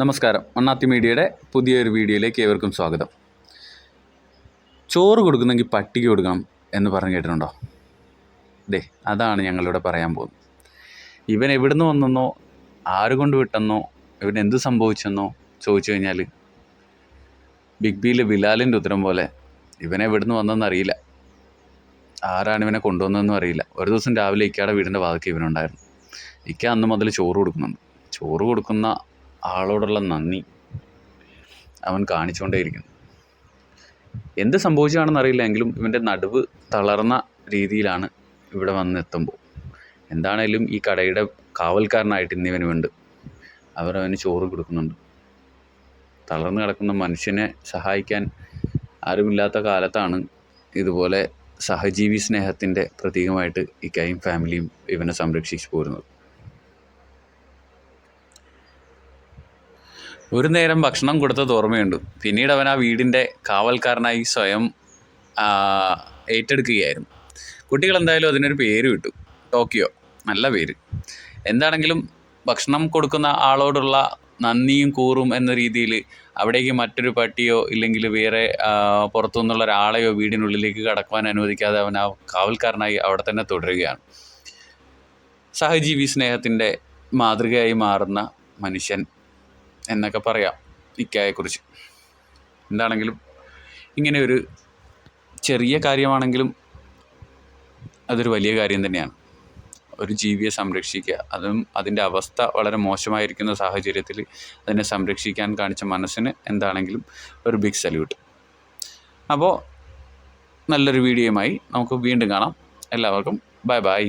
നമസ്കാരം. മണ്ണാത്തി മീഡിയയുടെ പുതിയൊരു വീഡിയോയിലേക്ക് ഏവർക്കും സ്വാഗതം. ചോറ് കൊടുക്കുന്നെങ്കിൽ പട്ടിക കൊടുക്കണം എന്ന് പറഞ്ഞു കേട്ടിട്ടുണ്ടോ? ദേ അതാണ് ഞങ്ങളിവിടെ പറയാൻ പോകുന്നത്. ഇവൻ എവിടുന്ന് വന്നെന്നോ ആര് കൊണ്ട് വിട്ടെന്നോ ഇവൻ എന്ത് സംഭവിച്ചെന്നോ ചോദിച്ചു കഴിഞ്ഞാൽ ബിഗ് ബിയിലെ ബിലാലിന്റെ ഉത്തരം പോലെ ഇവനെ എവിടുന്ന് വന്നെന്ന് അറിയില്ല. ആരാണ് ഇവനെ കൊണ്ടുവന്നതെന്നും അറിയില്ല. ഒരു ദിവസം രാവിലെ ഇക്കയുടെ വീടിന്റെ വാതിൽക്ക് ഇവനുണ്ടായിരുന്നു ഇക്ക അന്ന് മുതൽ ചോറ് കൊടുക്കുന്നുണ്ട്. ചോറ് കൊടുക്കുന്ന ആളോടുള്ള നന്ദി അവൻ കാണിച്ചുകൊണ്ടേയിരിക്കുന്നു. എന്ത് സംഭവിച്ചതാണെന്ന് അറിയില്ല എങ്കിലും ഇവന്റെ നടുവ് തളർന്ന രീതിയിലാണ് ഇവിടെ വന്നെത്തുമ്പോൾ. എന്താണേലും ഈ കടയുടെ കാവൽക്കാരനായിട്ട് ഇന്ന് ഇവനുണ്ട് അവർ അവന് ചോറ് കൊടുക്കുന്നുണ്ട്. തളർന്നു കിടക്കുന്ന മനുഷ്യനെ സഹായിക്കാൻ ആരുമില്ലാത്ത കാലത്താണ് ഇതുപോലെ സഹജീവി സ്നേഹത്തിന്റെ പ്രതീകമായിട്ട് ഇക്കയും ഫാമിലിയും ഇവനെ സംരക്ഷിച്ചു പോരുന്നത്. ഒരു നേരം ഭക്ഷണം കൊടുത്തത് ഓർമ്മയുണ്ട്. പിന്നീട് അവൻ ആ വീടിന്റെ കാവൽക്കാരനായി സ്വയം ഏറ്റെടുക്കുകയായിരുന്നു. കുട്ടികൾ എന്തായാലും അതിനൊരു പേര് വിട്ടു. ടോക്കിയോ. നല്ല പേര്. എന്താണെങ്കിലും ഭക്ഷണം കൊടുക്കുന്ന ആളോടുള്ള നന്ദിയും കൂറും എന്ന രീതിയിൽ അവിടേക്ക് മറ്റൊരു പട്ടിയോ ഇല്ലെങ്കിൽ വേറെ പുറത്തു പുറത്തുനിന്നുള്ള ഒരാളെയോ വീടിനുള്ളിലേക്ക് കടക്കുവാൻ അനുവദിക്കാതെ അവൻ ആ കാവൽക്കാരനായി അവിടെ തന്നെ തുടരുകയാണ്. സഹജീവി സ്നേഹത്തിന്റെ മാതൃകയായി മാറുന്ന മനുഷ്യൻ എന്നൊക്കെ പറയാം ഇക്കായെക്കുറിച്ച്. എന്താണെങ്കിലും ഇങ്ങനെ ഒരു ചെറിയ കാര്യമാണെങ്കിലും അതൊരു വലിയ കാര്യം തന്നെയാണ്. ഒരു ജീവിയെ സംരക്ഷിക്കുക അതും അതിന്റെ അവസ്ഥ വളരെ മോശമായിരിക്കുന്ന സാഹചര്യത്തിൽ അതിനെ സംരക്ഷിക്കാൻ കാണിച്ച മനസ്സിന് എന്താണെങ്കിലും ഒരു ബിഗ് സല്യൂട്ട് അപ്പോൾ നല്ലൊരു വീഡിയോയുമായി നമുക്ക് വീണ്ടും കാണാം. എല്ലാവർക്കും ബൈ ബൈ